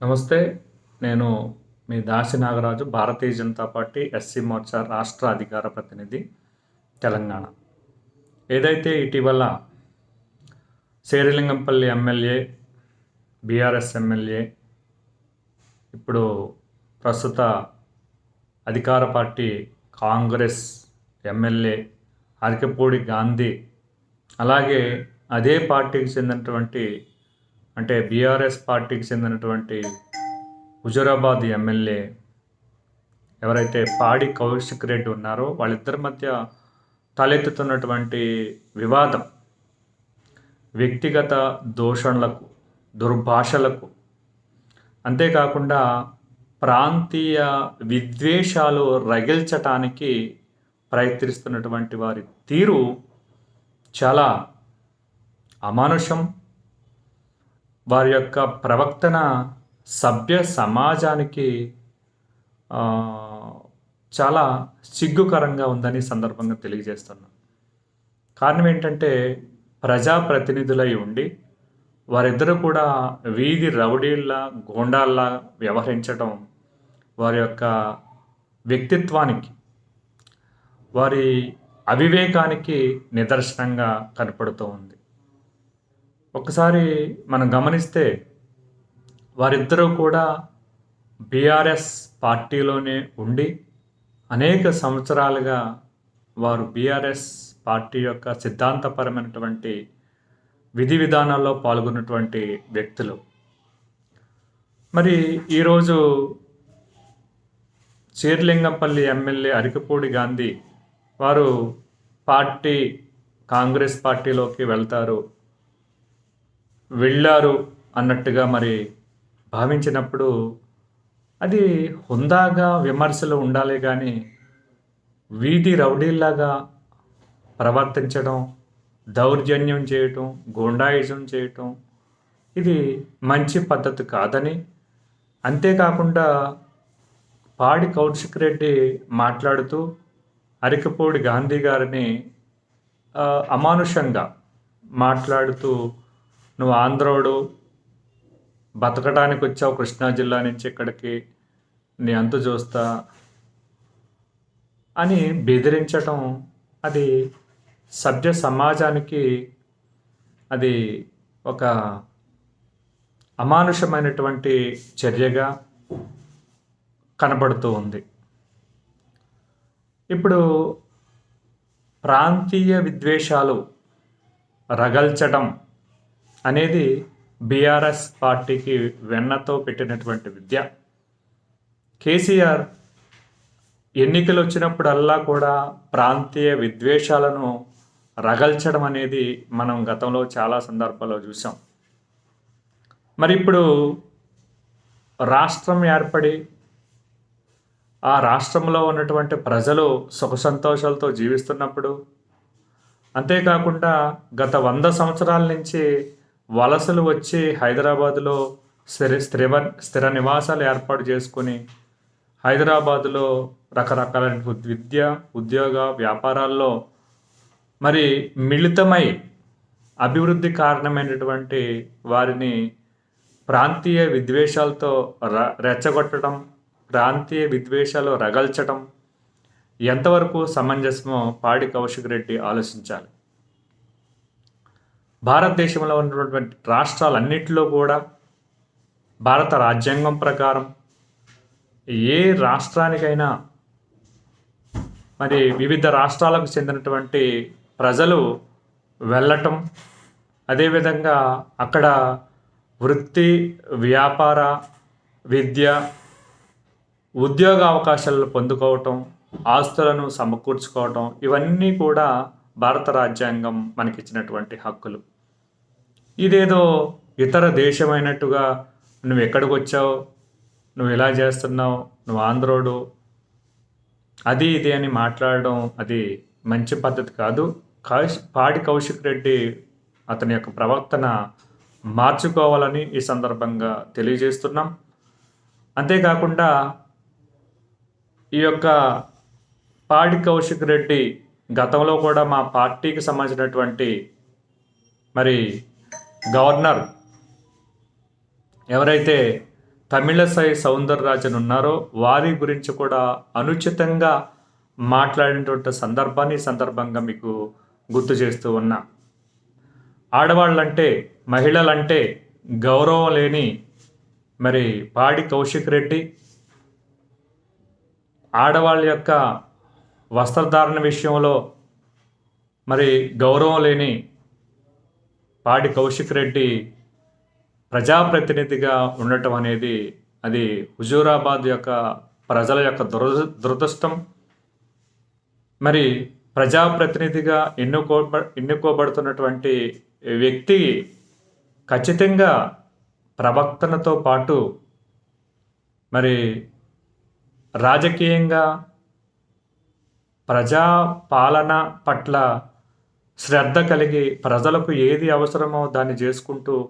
నమస్తే నేను మీ దాసి నాగరాజు భారతీయ జనతా పార్టీ ఎస్సీ మోర్చా రాష్ట్ర అధికార ప్రతినిధి తెలంగాణ. ఏదైతే ఇటీవల శేరిలింగంపల్లి ఎమ్మెల్యే బీఆర్ఎస్ ఎమ్మెల్యే ఇప్పుడు ప్రస్తుత అధికార పార్టీ కాంగ్రెస్ ఎమ్మెల్యే అరకపూడి గాంధీ అలాగే అదే పార్టీకి చెందినటువంటి అంటే బీఆర్ఎస్ పార్టీకి చెందినటువంటి హుజురాబాద్ ఎమ్మెల్యే ఎవరైతే పాడి కౌశిక్ రెడ్డి ఉన్నారో వాళ్ళిద్దరి మధ్య తలెత్తుతున్నటువంటి వివాదం వ్యక్తిగత దోషణలకు దుర్భాషలకు. అంతేకాకుండా ప్రాంతీయ విద్వేషాలు రగిల్చటానికి ప్రయత్నిస్తున్నటువంటి వారి తీరు చాలా అమానుషం వారి యొక్క ప్రవక్తన సభ్య సమాజానికి చాలా సిగ్గుకరంగా ఉందని సందర్భంగా తెలియజేస్తున్నాను కారణం ఏంటంటే ప్రజాప్రతినిధులై ఉండి వారిద్దరూ కూడా వీధి రౌడీల్లా గోండాల్లా వ్యవహరించడం వారి యొక్క వ్యక్తిత్వానికి వారి అవివేకానికి నిదర్శనంగా కనపడుతూ ఉంది. ఒకసారి మనం గమనిస్తే వారిద్దరూ కూడా బీఆర్ఎస్ పార్టీలోనే ఉండి అనేక సంవత్సరాలుగా వారు బీఆర్ఎస్ పార్టీ యొక్క సిద్ధాంతపరమైనటువంటి విధి విధానాల్లో పాల్గొన్నటువంటి వ్యక్తులు. మరి ఈరోజు చీర్లింగంపల్లి ఎమ్మెల్యే అరికపూడి గాంధీ వారు పార్టీ కాంగ్రెస్ పార్టీలోకి వెళ్తారు. వెళ్ళారు అన్నట్టుగా మరి భావించినప్పుడు అది హుందాగా విమర్శలు ఉండాలి కానీ వీధి రౌడీల్లాగా ప్రవర్తించడం దౌర్జన్యం చేయటం గూండాయిజం చేయటం ఇది మంచి పద్ధతి కాదని. అంతేకాకుండా పాడి కౌశిక్ రెడ్డి మాట్లాడుతూ అరికపూడి గాంధీ గారిని అమానుషంగా మాట్లాడుతూ నువ్వు ఆంధ్రోడు బతకడానికి వచ్చావు కృష్ణా జిల్లా నుంచి ఇక్కడికి నీ అంతు చూస్తా అని బెదిరించటం అది సభ్య సమాజానికి అది ఒక అమానుషమైనటువంటి చర్యగా కనబడుతూ ఉంది. ఇప్పుడు ప్రాంతీయ విద్వేషాలు రగల్చడం అనేది బీఆర్ఎస్ పార్టీకి వెన్నతో పెట్టినటువంటి విద్య. కేసీఆర్ ఎన్నికలు వచ్చినప్పుడల్లా కూడా ప్రాంతీయ విద్వేషాలను రగల్చడం అనేది మనం గతంలో చాలా సందర్భాల్లో చూసాం మరి ఇప్పుడు రాష్ట్రం ఏర్పడి ఆ రాష్ట్రంలో ఉన్నటువంటి ప్రజలు సుఖ సంతోషాలతో జీవిస్తున్నప్పుడు అంతేకాకుండా గత వంద సంవత్సరాల నుంచి వలసలు వచ్చి హైదరాబాదులో స్థిర స్థిర స్థిర నివాసాలు ఏర్పాటు చేసుకొని హైదరాబాదులో రకరకాల విద్య ఉద్యోగ వ్యాపారాల్లో మరి మిళితమై అభివృద్ధి కారణమైనటువంటి వారిని ప్రాంతీయ విద్వేషాలతో ర రెచ్చగొట్టడం ప్రాంతీయ విద్వేషాలు రగల్చడం ఎంతవరకు సమంజసమో పాడి కౌశిక్ రెడ్డి ఆలోచించాలి. భారతదేశంలో ఉన్నటువంటి రాష్ట్రాలన్నింటిలో కూడా భారత రాజ్యాంగం ప్రకారం ఏ రాష్ట్రానికైనా మరి వివిధ రాష్ట్రాలకు చెందినటువంటి ప్రజలు వెళ్ళటం అదేవిధంగా అక్కడ వృత్తి వ్యాపార విద్య ఉద్యోగ అవకాశాలను పొందుకోవటం ఆస్తులను సమకూర్చుకోవటం ఇవన్నీ కూడా భారత రాజ్యాంగం మనకిచ్చినటువంటి హక్కులు. ఇదేదో ఇతర దేశమైనట్టుగా నువ్వు ఎక్కడికి వచ్చావు నువ్వు ఇలా చేస్తున్నావు? నువ్వు ఆంధ్రోడు? అది ఇది అని మాట్లాడడం అది మంచి పద్ధతి కాదు. కౌశ్ పాడి కౌశిక్ రెడ్డి అతని యొక్క ప్రవర్తన మార్చుకోవాలని ఈ సందర్భంగా తెలియజేస్తున్నాం. అంతేకాకుండా ఈ యొక్క పాడి కౌశిక్ రెడ్డి గతంలో కూడా మా పార్టీకి సంబంధించినటువంటి మరి గవర్నర్ ఎవరైతే తమిళసై సౌందరరాజన్ ఉన్నారో వారి గురించి కూడా అనుచితంగా మాట్లాడినటువంటి సందర్భాన్ని సందర్భంగా మీకు గుర్తు చేస్తూ ఉన్నా. ఆడవాళ్ళంటే మహిళలంటే గౌరవం లేని మరి పాడి కౌశిక్ రెడ్డి. ఆడవాళ్ళ యొక్క వస్త్రధారణ విషయంలో మరి గౌరవం లేని పాడి కౌశిక్ రెడ్డి ప్రజాప్రతినిధిగా ఉండటం అనేది అది హుజూరాబాద్ యొక్క ప్రజల యొక్క దురద దురదృష్టం. మరి ప్రజాప్రతినిధిగా ఎన్నుకో ఎన్నుకోబడుతున్నటువంటి వ్యక్తి ఖచ్చితంగా ప్రవక్తనతో పాటు మరి రాజకీయంగా ప్రజా పాలన పట్ల శ్రద్ధ కలిగి ప్రజలకు ఏది అవసరమో దాన్ని చేసుకుంటూ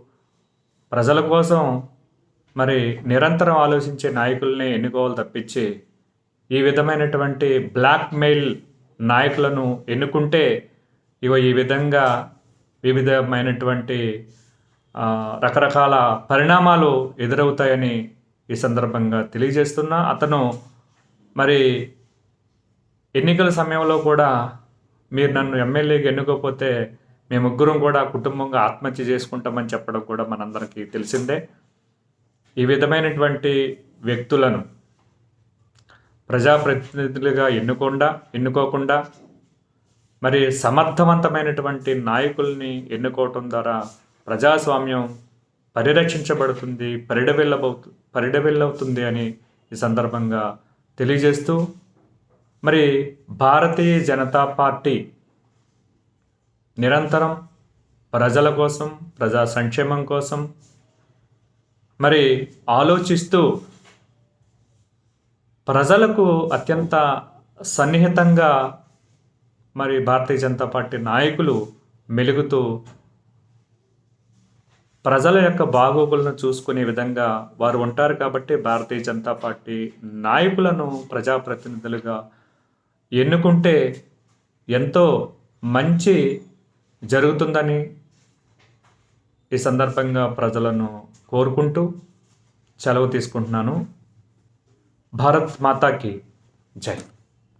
ప్రజల కోసం మరి నిరంతరం ఆలోచించే నాయకుల్ని ఎన్నుకోవాలి తప్పించి ఈ విధమైనటువంటి బ్లాక్మెయిల్ నాయకులను ఎన్నుకుంటే ఇవ ఈ విధంగా వివిధమైనటువంటి రకరకాల పరిణామాలు ఎదురవుతాయని ఈ సందర్భంగా తెలియజేస్తున్నా. అతను మరి ఎన్నికల సమయంలో కూడా మీరు నన్ను ఎమ్మెల్యేగా ఎన్నుకోకపోతే మేముగ్గురం కూడా కుటుంబంగా ఆత్మహత్య చేసుకుంటామని చెప్పడం కూడా మనందరికీ తెలిసిందే. ఈ విధమైనటువంటి వ్యక్తులను ప్రజాప్రతినిధులుగా ఎన్నుకుండా ఎన్నుకోకుండా మరి సమర్థవంతమైనటువంటి నాయకుల్ని ఎన్నుకోవటం ద్వారా ప్రజాస్వామ్యం పరిరక్షించబడుతుంది పరిడవిల్లబవుతు పరిడవిల్లవుతుంది అని ఈ సందర్భంగా తెలియజేస్తూ మరి భారతీయ జనతా పార్టీ నిరంతరం ప్రజల కోసం ప్రజా సంక్షేమం కోసం మరి ఆలోచిస్తూ ప్రజలకు అత్యంత సన్నిహితంగా మరి భారతీయ జనతా పార్టీ నాయకులు మెలుగుతూ ప్రజల యొక్క బాగోగులను చూసుకునే విధంగా వారు ఉంటారు కాబట్టి భారతీయ జనతా పార్టీ నాయకులను ప్రజాప్రతినిధులుగా ఎన్నుకుంటే ఎంతో మంచి జరుగుతుందని ఈ సందర్భంగా ప్రజలను కోరుకుంటూ సెలవు తీసుకుంటున్నాను. భారత్ మాతాకి జై.